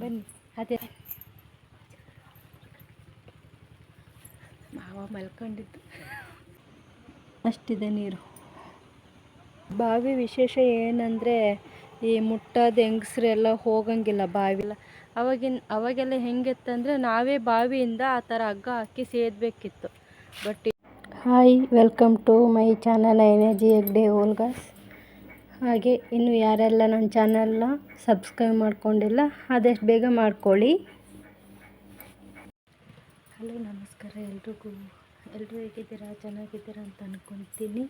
ಬನ್ನಿ ಅದೇ. ಮಾವ ಮಲ್ಕೊಂಡಿದ್ದು. ಅಷ್ಟಿದೆ ನೀರು. ಬಾವಿ ವಿಶೇಷ ಏನಂದರೆ ಈ ಮುಟ್ಟಾದ ಹೆಂಗಸ್ರೆಲ್ಲ ಹೋಗಂಗಿಲ್ಲ ಬಾವಿಲ್ಲ ಅವಾಗಿನ ಅವಾಗೆಲ್ಲ ಹೆಂಗಿತ್ತಂದರೆ ನಾವೇ ಬಾವಿಯಿಂದ ಆ ಥರ ಹಗ್ಗ ಹಾಕಿ ಸೇದಬೇಕಿತ್ತು. But hi welcome to my channel energy day ಓಲ್ಗಾಸ್ ಹಾಗೆ ಇನ್ನು ಯಾರೆಲ್ಲ ನನ್ನ ಚಾನಲ್ನ ಸಬ್ಸ್ಕ್ರೈಬ್ ಮಾಡ್ಕೊಂಡಿಲ್ಲ, ಆದಷ್ಟು ಬೇಗ ಮಾಡ್ಕೊಳ್ಳಿ. ಹಲೋ, ನಮಸ್ಕಾರ ಎಲ್ರಿಗೂ. ಎಲ್ಲರೂ ಹೇಗಿದ್ದೀರಾ? ಚೆನ್ನಾಗಿದ್ದೀರಾ ಅಂತ ಅಂದ್ಕೊತೀನಿ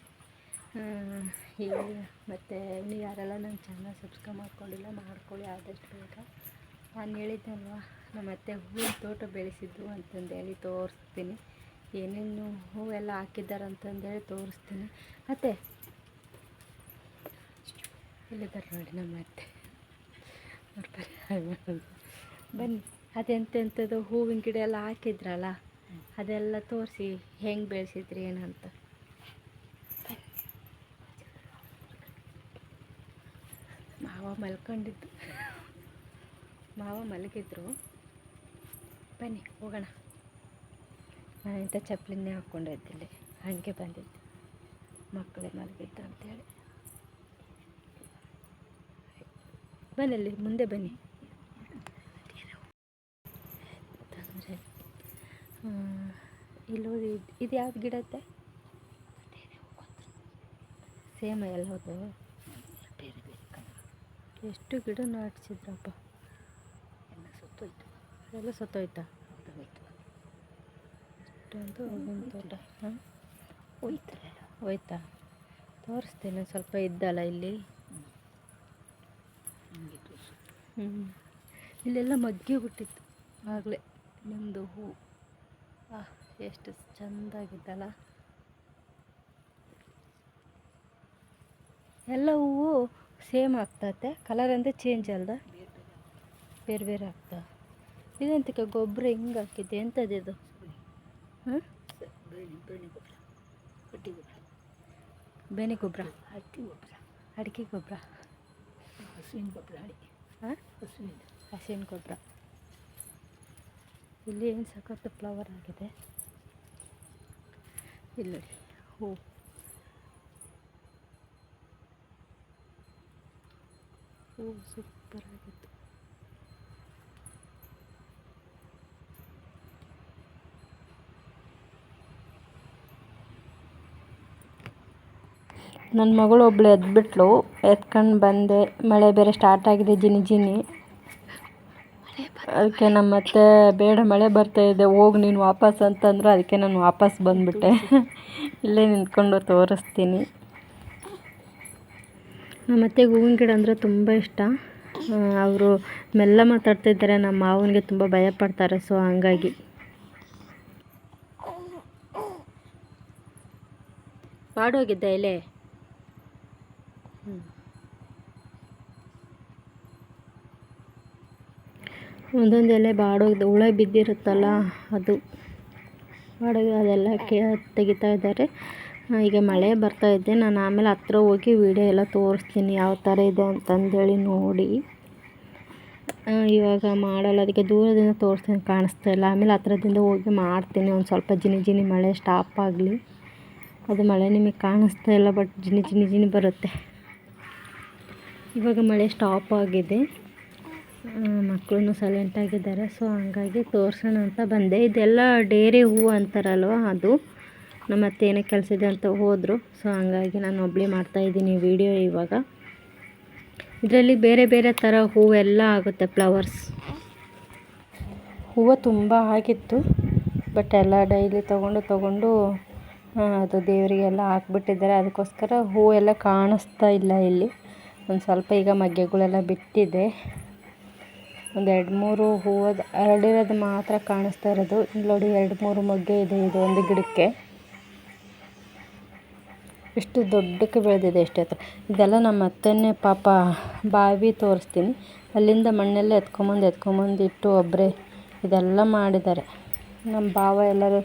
ಈಗ ಮತ್ತು ಇನ್ನು ಯಾರೆಲ್ಲ ನನ್ನ ಚಾನಲ್ ಸಬ್ಸ್ಕ್ರೈಬ್ ಮಾಡ್ಕೊಂಡಿಲ್ಲ, ಮಾಡ್ಕೊಳ್ಳಿ ಆದಷ್ಟು ಬೇಗ. ನಾನು ಹೇಳಿದ್ದಲ್ವ, ನಮ್ಮ ಅತ್ತೆ ಹೂವಿನ ತೋಟ ಬೆಳೆಸಿದ್ದು ಅಂತಂದೇಳಿ ತೋರಿಸ್ತೀನಿ. ಏನೇನು ಹೂವೆಲ್ಲ ಹಾಕಿದ್ದಾರೆ ಅಂತಂದೇಳಿ ತೋರಿಸ್ತೀನಿ. ಅತ್ತೆ ಇಲ್ಲಿದ್ದಾರೆ ನೋಡಿ ನಮ್ಮ ಅತ್ತೆ. ನೋಡ್ತಾರೆ ಬನ್ನಿ, ಅದೆಂತೆಂಥದ್ದು ಹೂವಿನ ಗಿಡ ಎಲ್ಲ ಹಾಕಿದ್ರಲ್ಲ, ಅದೆಲ್ಲ ತೋರಿಸಿ ಹೆಂಗೆ ಬೆಳೆಸಿದ್ರಿ ಏನಂತ ಮಾವ ಮಲ್ಕೊಂಡಿದ್ದು. ಮಾವ ಮಲಗಿದ್ರು. ಬನ್ನಿ, ಹೋಗೋಣ. ನಾನು ಇಂಥ ಚಪ್ಪಲಿನೇ ಹಾಕ್ಕೊಂಡಿದ್ದಿಲ್ಲ ಹಾಗೆ ಬಂದಿದ್ದೆ. ಮಕ್ಕಳೇ ಮಲಗಿದ್ದು ಅಂತೇಳಿ ಬನ್ನಲ್ಲಿ, ಮುಂದೆ ಬನ್ನಿ. ತೊಂದರೆ ಇಲ್ಲೋದಿ ಇದು ಯಾವ್ದು ಗಿಡ ಐತೆ ಸೇಮ ಎಲ್ಲದು. ಬೇರೆ ಬೇರೆ ಎಷ್ಟು ಗಿಡ ನಾಟಿಸಿದ್ರಪ್ಪ. ಎಲ್ಲ ಸತ್ತೋಯ್ತು? ಎಲ್ಲ ಸತ್ತೋಯ್ತಾ ಇಷ್ಟೊಂದು ಹೂವಿನ ಹೋಯ್ತಲ್ಲ ಹೋಯ್ತಾ? ತೋರಿಸ್ತೇನೆ, ಸ್ವಲ್ಪ ಇದ್ದಲ್ಲ ಇಲ್ಲಿ. ಹ್ಞೂ ಇಲ್ಲೆಲ್ಲ ಮಗ್ಗಿ ಬಿಟ್ಟಿತ್ತು ಆಗಲೇ ನಿಮ್ಮದು ಹೂ. ಆ ಎಷ್ಟು ಚೆಂದಾಗಿದ್ದಲ್ಲ ಎಲ್ಲ ಹೂವು ಸೇಮ್ ಆಗ್ತೈತೆ. ಕಲರ್ ಅಂದರೆ ಚೇಂಜ್ ಅಲ್ದ? ಬೇರೆ ಬೇರೆ ಆಗ್ತಾ. ಇದೆಂತಕ್ಕೆ ಗೊಬ್ಬರ ಹಿಂಗೆ ಹಾಕಿದ್ದೆ? ಎಂಥದ್ದು ಇದು? ಹಾಂ ಬೇನೆ ಗೊಬ್ಬರ ಅಡಿಕೆ ಗೊಬ್ಬರ ಅಡಿಕೆ ಗೊಬ್ಬರ ಹಸುವಿನ ಗೊಬ್ಬರ ಹಾಂ? ಹಸಿನ ಗೊಬ್ಬರ. ಇಲ್ಲಿ ಏನು ಸಖತ್ತು ಫ್ಲವರ್ ಆಗಿದೆ? ಇಲ್ಲಿ ಹೂ. ಹೂ ಸೂಪರ್ ಆಗಿತ್ತು ನನ್ನ ಮಗಳು ಒಬ್ಳು ಎದ್ಬಿಟ್ಲು ಎತ್ಕೊಂಡು ಬಂದೆ. ಮಳೆ ಬೇರೆ ಸ್ಟಾರ್ಟ್ ಆಗಿದೆ ಜಿನಿ ಜಿನಿ. ಅದಕ್ಕೆ ನಮ್ಮ ಅತ್ತೆ ಬೇಡ ಮಳೆ ಬರ್ತಾ ಇದೆ ಹೋಗಿ ನೀನು ವಾಪಸ್ ಅಂತಂದ್ರೆ ಅದಕ್ಕೆ ನಾನು ವಾಪಸ್ ಬಂದ್ಬಿಟ್ಟೆ. ಇಲ್ಲೇ ನಿಂತ್ಕೊಂಡು ತೋರಿಸ್ತೀನಿ. ನಮ್ಮ ಅತ್ತೆಗೆ ಹೂವಿನ ಗಿಡ ಅಂದರೆ ತುಂಬ ಇಷ್ಟ. ಅವರು ಮೆಲ್ಲ ಮಾತಾಡ್ತಿದ್ದಾರೆ ನಮ್ಮ ಮಾವನಿಗೆ ತುಂಬ ಭಯಪಡ್ತಾರೆ ಸೊ ಹಂಗಾಗಿ. ಬಾಡೋಗಿದ್ದ ಎಲೆ. ಒಂದೊಂದು ಎಲೆ ಬಾಡೋಗಿದೆ ಹುಳ ಬಿದ್ದಿರುತ್ತಲ್ಲ, ಅದು ಬಾಡೋಗಿ ಅದೆಲ್ಲ ಕೆ, ತೆಗಿತಾ ಇದ್ದಾರೆ. ಈಗ ಮಳೆ ಬರ್ತಾ ಇದೆ. ನಾನು ಆಮೇಲೆ ಹತ್ರ ಹೋಗಿ ವಿಡಿಯೋ ಎಲ್ಲ ತೋರಿಸ್ತೀನಿ ಯಾವ ಥರ ಇದೆ ಅಂತಂದೇಳಿ ನೋಡಿ. ಇವಾಗ ಮಾಡಲ್ಲ, ಅದಕ್ಕೆ ದೂರದಿಂದ ತೋರಿಸ್ತೀನಿ, ಕಾಣಿಸ್ತಾ ಇಲ್ಲ. ಆಮೇಲೆ ಹತ್ರದಿಂದ ಹೋಗಿ ಮಾಡ್ತೀನಿ. ಒಂದು ಸ್ವಲ್ಪ ಜಿನಿ ಜಿನಿ ಮಳೆ ಸ್ಟಾಪ್ ಆಗಲಿ. ಅದು ಮಳೆ ನಿಮಗೆ ಕಾಣಿಸ್ತಾ ಇಲ್ಲ ಬಟ್ ಜಿನಿ ಜಿನಿ ಜಿನಿ ಬರುತ್ತೆ. ಇವಾಗ ಮಳೆ ಸ್ಟಾಪ್ ಆಗಿದೆ. ಮಕ್ಕಳು ಸೈಲೆಂಟಾಗಿದ್ದಾರೆ ಸೊ ಹಂಗಾಗಿ ತೋರ್ಸೋಣ ಅಂತ ಬಂದೆ. ಇದೆಲ್ಲ ಡೇರೆ ಹೂವು ಅಂತಾರಲ್ವ ಅದು? ನಮ್ಮ ಏನೇ ಕೆಲಸ ಇದೆ ಅಂತ ಹೋದರು. ಸೊ ಹಂಗಾಗಿ ನಾನು ಒಬ್ಬಳೇ ಮಾಡ್ತಾಯಿದ್ದೀನಿ ವೀಡಿಯೋ ಇವಾಗ. ಇದರಲ್ಲಿ ಬೇರೆ ಬೇರೆ ಥರ ಹೂವೆಲ್ಲ ಆಗುತ್ತೆ ಫ್ಲವರ್ಸ್ ಹೂವು ತುಂಬ ಆಗಿತ್ತು. ಬಟ್ ಎಲ್ಲ ಡೈಲಿ ತೊಗೊಂಡು ತೊಗೊಂಡು ಅದು ದೇವರಿಗೆಲ್ಲ ಹಾಕ್ಬಿಟ್ಟಿದ್ದಾರೆ. ಅದಕ್ಕೋಸ್ಕರ ಹೂವೆಲ್ಲ ಕಾಣಿಸ್ತಾ ಇಲ್ಲ ಇಲ್ಲಿ. ಒಂದು ಸ್ವಲ್ಪ ಈಗ ಮಗ್ಗೆಗಳೆಲ್ಲ ಬಿಟ್ಟಿದೆ. ಒಂದು ಎರಡು ಮೂರು ಹೂವದ ಹರಡಿರೋದು ಮಾತ್ರ ಕಾಣಿಸ್ತಾ ಇರೋದು. ನೋಡಿ ಎರಡು ಮೂರು ಮೊಗ್ಗೆ ಇದೆ ಇದು ಒಂದು ಗಿಡಕ್ಕೆ. ಎಷ್ಟು ದೊಡ್ಡಕ್ಕೆ ಬೆಳೆದಿದೆ ಎಷ್ಟು ಹತ್ರ. ಇದೆಲ್ಲ ನಮ್ಮ ಅತ್ತೆನೇ ಪಾಪ ಬಾವಿ ತೋರಿಸ್ತೀನಿ. ಅಲ್ಲಿಂದ ಮಣ್ಣೆಲ್ಲ ಎತ್ಕೊಂಬಂದು ಎತ್ಕೊಂಬಂದು ಇಟ್ಟು ಒಬ್ಬರೇ ಇದೆಲ್ಲ ಮಾಡಿದ್ದಾರೆ. ನಮ್ಮ ಭಾವ ಎಲ್ಲರೂ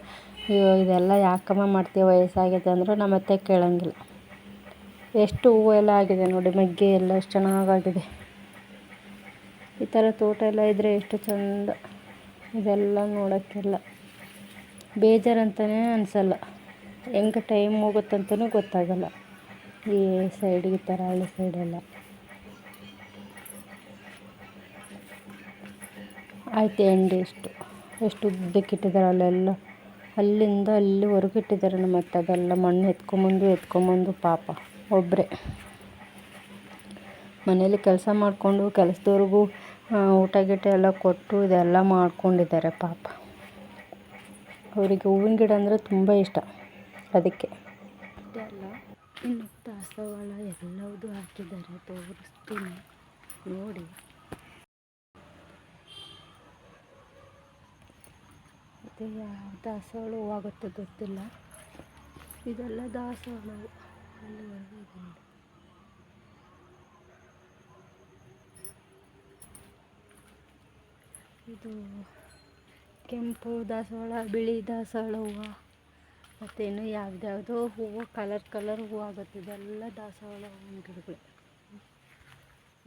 ಇದೆಲ್ಲ ಯಾಕಮ್ಮ ಮಾಡ್ತೀವಿ ವಯಸ್ಸಾಗಿದೆ ಅಂದರೂ ನಮ್ಮ ಅತ್ತೆ ಕೇಳೋಂಗಿಲ್ಲ. ಎಷ್ಟು ಹೂವು ಎಲ್ಲ ಆಗಿದೆ ನೋಡಿ, ಮಗ್ಗೆ ಎಲ್ಲ ಎಷ್ಟು ಚೆನ್ನಾಗಾಗಿದೆ. ಈ ಥರ ತೋಟ ಎಲ್ಲ ಇದ್ದರೆ ಎಷ್ಟು ಚಂದ. ಇದೆಲ್ಲ ನೋಡೋಕ್ಕೆಲ್ಲ ಬೇಜಾರಂತಲೇ ಅನಿಸಲ್ಲ. ಹೆಂಗೆ ಟೈಮ್ ಹೋಗುತ್ತಂತನೂ ಗೊತ್ತಾಗಲ್ಲ. ಈ ಸೈಡ್ ಈ ಥರ ಹಳ್ಳಿ ಸೈಡೆಲ್ಲ ಆಯ್ತು ಎಂಡಿ ಎಷ್ಟು ಎಷ್ಟು ಉದ್ದಕ್ಕೆ ಇಟ್ಟಿದ್ದಾರೆ ಅಲ್ಲೆಲ್ಲ. ಅಲ್ಲಿಂದ ಅಲ್ಲಿವರೆಗೂ ಇಟ್ಟಿದ್ದಾರೆ ಮತ್ತೆ ಅದೆಲ್ಲ ಮಣ್ಣು ಎತ್ಕೊಂಬಂದು ಎತ್ಕೊಂಬಂದು, ಪಾಪ. ಒಬ್ಬರೇ. ಮನೇಲಿ ಕೆಲಸ ಮಾಡಿಕೊಂಡು ಕೆಲಸದವ್ರಿಗೂ ಊಟ ಗೀಟ ಎಲ್ಲ ಕೊಟ್ಟು ಇದೆಲ್ಲ ಮಾಡ್ಕೊಂಡಿದ್ದಾರೆ ಪಾಪ. ಅವರಿಗೆ ಹೂವಿನ ಗಿಡ ಅಂದರೆ ತುಂಬ ಇಷ್ಟ ಅದಕ್ಕೆ. ಅಷ್ಟೇ ಇನ್ನು ದಾಸವಾಳ ಎಲ್ಲವೂ ಹಾಕಿದ್ದಾರೆ, ತೋರಿಸ್ತೀನಿ ನೋಡಿ. ಮತ್ತು ಯಾವ ದಾಸವಾಳ ಹೂವಾಗುತ್ತೋ ಗೊತ್ತಿಲ್ಲ. ಇದೆಲ್ಲ ದಾಸವಾಳವು ಅಲ್ಲಿವರೆಗೂ ಇದು ನೋಡಿ. ಇದು ಕೆಂಪು ದಾಸವಾಳ, ಬಿಳಿ ದಾಸವಾಳ ಹೂವು, ಮತ್ತೇನು ಯಾವ್ದ್ಯಾವುದೋ ಹೂವು, ಕಲರ್ ಕಲರ್ ಹೂವು ಆಗುತ್ತೆ. ಇದೆಲ್ಲ ದಾಸವಾಳ ಹೂವಿನ ಗಿಡಗಳು.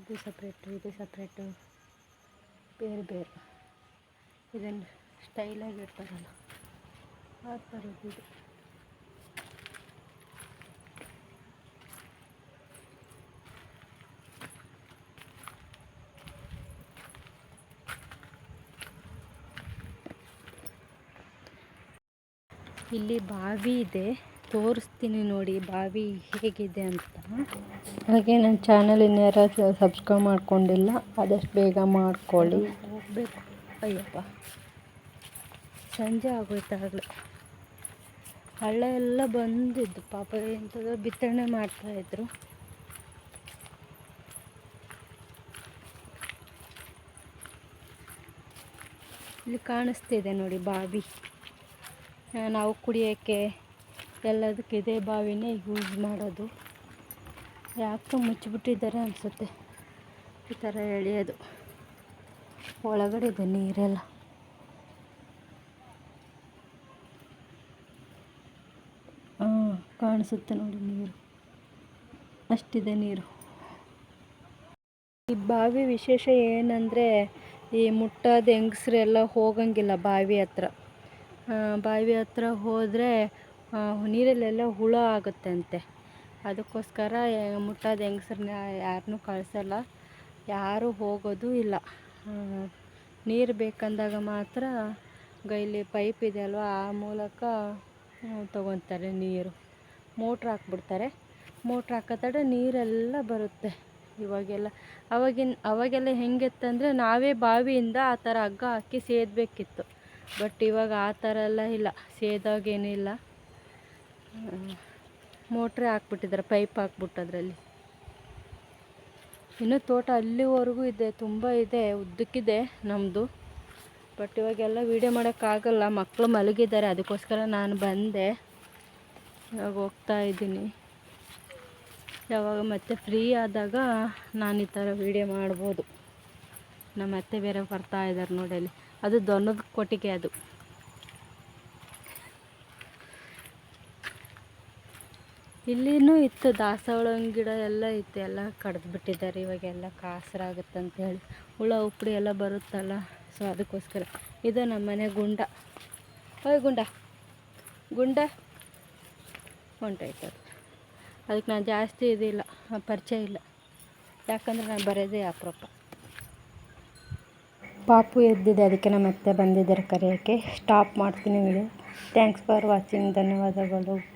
ಇದು ಸಪ್ರೇಟು ಇದು ಸಪ್ರೇಟು ಬೇರೆ ಬೇರೆ. ಇದನ್ನು ಸ್ಟೈಲಾಗಿ ಇರ್ತಾರಲ್ಲ ಆ ಥರದ್ದು ಇದು. ಇಲ್ಲಿ ಬಾವಿ ಇದೆ. ತೋರಿಸ್ತೀನಿ ನೋಡಿ ಬಾವಿ ಹೇಗಿದೆ ಅಂತ. ಹಾಗೆ ನನ್ನ ಚಾನಲ್ ಇನ್ನೇರ ಸಬ್ಸ್ಕ್ರೈಬ್ ಮಾಡ್ಕೊಂಡಿಲ್ಲ, ಆದಷ್ಟು ಬೇಗ ಮಾಡ್ಕೊಳ್ಳಿ. ಹೋಗ್ಬೇಕು. ಅಯ್ಯಪ್ಪ. ಸಂಜೆ ಆಗೋಯ್ತಾಗಲೇ ಹಳ್ಳ ಎಲ್ಲ ಬಂದಿದ್ದು. ಪಾಪ ಎಂಥದ್ದು ಬಿತ್ತನೆ ಮಾಡ್ತಾಯಿದ್ರು ಇಲ್ಲಿ ಕಾಣಿಸ್ತಿದೆ ನೋಡಿ ಬಾವಿ. ನಾವು ಕುಡಿಯೋಕ್ಕೆ ಎಲ್ಲದಕ್ಕೆ ಇದೇ ಬಾವಿನೇ ಯೂಸ್ ಮಾಡೋದು. ಯಾಕೆ ಮುಚ್ಚಿಬಿಟ್ಟಿದ್ದಾರೆ ಅನಿಸುತ್ತೆ. ಈ ಥರ ಎಳೆಯೋದು. ಒಳಗಡೆ ಇದೆ ನೀರೆಲ್ಲ. ಹಾಂ ಕಾಣಿಸುತ್ತೆ ನೋಡಿ ನೀರು. ಅಷ್ಟಿದೆ ನೀರು. ಈ ಬಾವಿ ವಿಶೇಷ ಏನಂದರೆ ಈ ಮುಟ್ಟಾದ ಹೆಂಗಸ್ರೆಲ್ಲ ಹೋಗಂಗಿಲ್ಲ ಬಾವಿ ಹತ್ರ. ಬಾವಿ ಹತ್ರ ಹೋದರೆ ನೀರಲ್ಲೆಲ್ಲ ಹುಳ ಆಗುತ್ತೆ ಅಂತೆ ಅದಕ್ಕೋಸ್ಕರ ಮುಟ್ಟಾದ ಹೆಂಗಸ್ರನ್ನ ಯಾರನ್ನೂ ಕಳಿಸಲ್ಲ. ಯಾರೂ ಹೋಗೋದು ಇಲ್ಲ. ನೀರು ಬೇಕಂದಾಗ ಮಾತ್ರ ಗೈಲಿ ಪೈಪ್ ಇದೆ ಅಲ್ವಾ, ಆ ಮೂಲಕ ತಗೊತಾರೆ ನೀರು. ಮೋಟ್ರ್ ಹಾಕ್ಬಿಡ್ತಾರೆ. ಮೋಟ್ರ್ ಹಾಕೋ ತಡ ನೀರೆಲ್ಲ ಬರುತ್ತೆ ಇವಾಗೆಲ್ಲ. ಅವಾಗಿನ, ಅವಾಗೆಲ್ಲ ಹೆಂಗಿತ್ತಂದರೆ ನಾವೇ ಬಾವಿಯಿಂದ ಆ ಥರ ಹಗ್ಗ ಹಾಕಿ ಸೇದಬೇಕಿತ್ತು. ಬಟ್ ಇವಾಗ ಆ ಥರ ಎಲ್ಲ ಇಲ್ಲ. ಸೇದಾಗೇನಿಲ್ಲ ಮೋಟ್ರೇ ಹಾಕ್ಬಿಟ್ಟಿದ್ದಾರೆ, ಪೈಪ್ ಹಾಕ್ಬಿಟ್ಟು ಅದರಲ್ಲಿ. ಇನ್ನೂ ತೋಟ ಅಲ್ಲಿವರೆಗೂ ಇದೆ, ತುಂಬ ಇದೆ, ಉದ್ದಕ್ಕಿದೆ ನಮ್ಮದು ಬಟ್ ಇವಾಗೆಲ್ಲ ವೀಡಿಯೋ ಮಾಡೋಕ್ಕಾಗಲ್ಲ ಮಕ್ಕಳು ಮಲಗಿದ್ದಾರೆ, ಅದಕ್ಕೋಸ್ಕರ ನಾನು ಬಂದೆ. ಇವಾಗ ಹೋಗ್ತಾ ಇದ್ದೀನಿ. ಯಾವಾಗ ಮತ್ತೆ ಫ್ರೀ ಆದಾಗ ನಾನು ಈ ಥರ ವೀಡಿಯೋ ಮಾಡ್ಬೋದು. ನಮ್ಮ ಅತ್ತೆ ಬೇರೆ ಬರ್ತಾ ಇದ್ದಾರೆ ನೋಡಿ ಅಲ್ಲಿ ಅದು ದೊನ್ನದ ಕೊಟ್ಟಿಗೆ ಅದು. ಇಲ್ಲಿನೂ ಇತ್ತು ದಾಸವಾಳ ಗಿಡ ಎಲ್ಲ ಇತ್ತು, ಎಲ್ಲ ಕಡ್ದು ಬಿಟ್ಟಿದ್ದಾರೆ, ಇವಾಗೆಲ್ಲ ಕಾಸರಾಗುತ್ತೆ ಅಂತೇಳಿ ಹುಳ. ಉಪ್ಪಡಿ ಎಲ್ಲ ಬರುತ್ತಲ್ಲ ಸೊ ಅದಕ್ಕೋಸ್ಕರ. ಇದು ನಮ್ಮ ಮನೆ ಗುಂಡ. ಓಯ್ ಗುಂಡ. ಗುಂಡ? ಹೊಂಟೋಯ್ತು ಅದು ಅದಕ್ಕೆ ನಾನು ಜಾಸ್ತಿ ಇದಿಲ್ಲ, ಪರಿಚಯ ಇಲ್ಲ. ಯಾಕಂದರೆ ನಾನು ಬರೋದೇ ಅಪರೂಪ. ಪಾಪು ಎದ್ದಿದೆ ಅದಕ್ಕೆ ನಮ್ಮ ಅತ್ತೆ ಬಂದಿದ್ದಾರೆ ಕರೆಯೋಕ್ಕೆ. ಸ್ಟಾಪ್ ಮಾಡ್ತೀನಿ ವಿಡಿಯೋ ಥ್ಯಾಂಕ್ಸ್ ಫಾರ್ ವಾಚಿಂಗ್ ಧನ್ಯವಾದಗಳು.